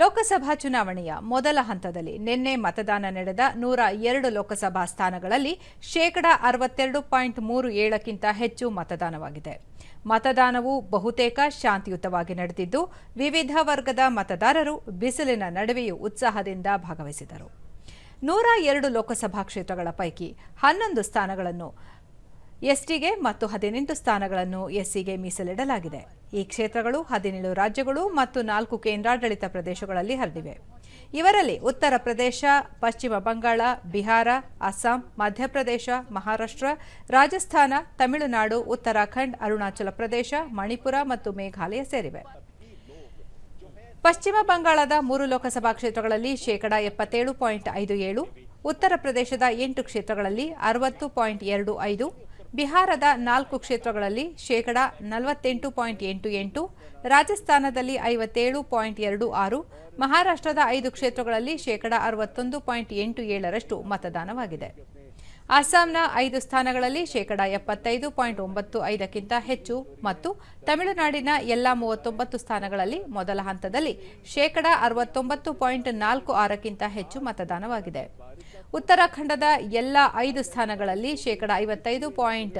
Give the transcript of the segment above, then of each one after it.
ಲೋಕಸಭಾ ಚುನಾವಣೆಯ ಮೊದಲ ಹಂತದಲ್ಲಿ ನಿನ್ನೆ ಮತದಾನ ನಡೆದ ನೂರ ಎರಡು ಲೋಕಸಭಾ ಸ್ಥಾನಗಳಲ್ಲಿ ಶೇಕಡ ಅರವತ್ತೆರಡು ಪಾಯಿಂಟ್ ಮೂರು ಏಳಕ್ಕಿಂತ ಹೆಚ್ಚು ಮತದಾನವಾಗಿದೆ. ಮತದಾನವು ಬಹುತೇಕ ಶಾಂತಿಯುತವಾಗಿ ನಡೆದಿದ್ದು, ವಿವಿಧ ವರ್ಗದ ಮತದಾರರು ಬಿಸಿಲಿನ ನಡುವೆಯೂ ಉತ್ಸಾಹದಿಂದ ಭಾಗವಹಿಸಿದರು. ನೂರ ಎರಡು ಲೋಕಸಭಾ ಕ್ಷೇತ್ರಗಳ ಪೈಕಿ ಹನ್ನೊಂದು ಸ್ಥಾನಗಳನ್ನು ಎಸ್ಟಿಗೆ ಮತ್ತು ಹದಿನೆಂಟು ಸ್ಥಾನಗಳನ್ನು ಎಸ್ಸಿಗೆ ಮೀಸಲಿಡಲಾಗಿದೆ. ಈ ಕ್ಷೇತ್ರಗಳು, ಹದಿನೇಳು ರಾಜ್ಯಗಳು ಮತ್ತು ನಾಲ್ಕು ಕೇಂದ್ರಾಡಳಿತ ಪ್ರದೇಶಗಳಲ್ಲಿ ಹರಡಿವೆ ಇವರಲ್ಲಿ ಉತ್ತರ ಪ್ರದೇಶ, ಪಶ್ಚಿಮ ಬಂಗಾಳ, ಬಿಹಾರ, ಅಸ್ಸಾಂ, ಮಧ್ಯಪ್ರದೇಶ, ಮಹಾರಾಷ್ಟ್ರ, ರಾಜಸ್ಥಾನ, ತಮಿಳುನಾಡು, ಉತ್ತರಾಖಂಡ್, ಅರುಣಾಚಲ ಪ್ರದೇಶ, ಮಣಿಪುರ ಮತ್ತು ಮೇಘಾಲಯ ಸೇರಿವೆ. ಪಶ್ಚಿಮ ಬಂಗಾಳದ ಮೂರು ಲೋಕಸಭಾ ಕ್ಷೇತ್ರಗಳಲ್ಲಿ ಶೇಕಡಾ ಎಪ್ಪತ್ತೇಳು ಪಾಯಿಂಟ್ ಐದು ಏಳು, ಉತ್ತರ ಪ್ರದೇಶದ ಎಂಟು ಕ್ಷೇತ್ರಗಳಲ್ಲಿ ಅರವತ್ತು ಪಾಯಿಂಟ್ ಎರಡು ಐದು ಬಿಹಾರದ ನಾಲ್ಕು ಕ್ಷೇತ್ರಗಳಲ್ಲಿ ಶೇಕಡಾ ನಲವತ್ತೆಂಟು ಪಾಯಿಂಟ್ ಎಂಟು ಎಂಟು, ರಾಜಸ್ಥಾನದಲ್ಲಿ ಐವತ್ತೇಳು ಪಾಯಿಂಟ್ ಎರಡು ಆರು, ಮಹಾರಾಷ್ಟ್ರದ ಐದು ಕ್ಷೇತ್ರಗಳಲ್ಲಿ ಶೇಕಡಾ ಅರವತ್ತೊಂದು ಪಾಯಿಂಟ್ ಎಂಟು ಏಳರಷ್ಟು ಮತದಾನವಾಗಿದೆ. ಅಸ್ಸಾಂನ ಐದು ಸ್ಥಾನಗಳಲ್ಲಿ ಶೇಕಡಾ ಎಪ್ಪತ್ತೈದು ಪಾಯಿಂಟ್ ಒಂಬತ್ತು ಐದಕ್ಕಿಂತ ಹೆಚ್ಚು ಮತ್ತು ತಮಿಳುನಾಡಿನ ಎಲ್ಲ ಮೂವತ್ತೊಂಬತ್ತು ಸ್ಥಾನಗಳಲ್ಲಿ ಮೊದಲ ಹಂತದಲ್ಲಿ ಶೇಕಡಾ ಅರವತ್ತೊಂಬತ್ತು ಪಾಯಿಂಟ್ ನಾಲ್ಕು ಆರಕ್ಕಿಂತ ಹೆಚ್ಚು ಮತದಾನವಾಗಿದೆ. ಉತ್ತರಾಖಂಡದ ಎಲ್ಲ ಐದು ಸ್ಥಾನಗಳಲ್ಲಿ ಶೇಕಡಾ ಐವತ್ತೈದು ಪಾಯಿಂಟ್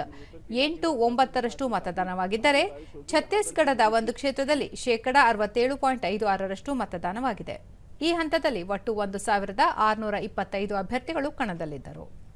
ಎಂಟು ಒಂಬತ್ತರಷ್ಟು ಮತದಾನವಾಗಿದ್ದರೆ ಛತ್ತೀಸ್ಗಢದ ಒಂದು ಕ್ಷೇತ್ರದಲ್ಲಿ ಶೇಕಡಾ ಅರವತ್ತೇಳು ಪಾಯಿಂಟ್ ಐದು ಆರರಷ್ಟು ಮತದಾನವಾಗಿದೆ. ಈ ಹಂತದಲ್ಲಿ ಒಟ್ಟು ಒಂದು ಸಾವಿರದ ಆರುನೂರ ಇಪ್ಪತ್ತೈದು ಅಭ್ಯರ್ಥಿಗಳು ಕಣದಲ್ಲಿದ್ದರು.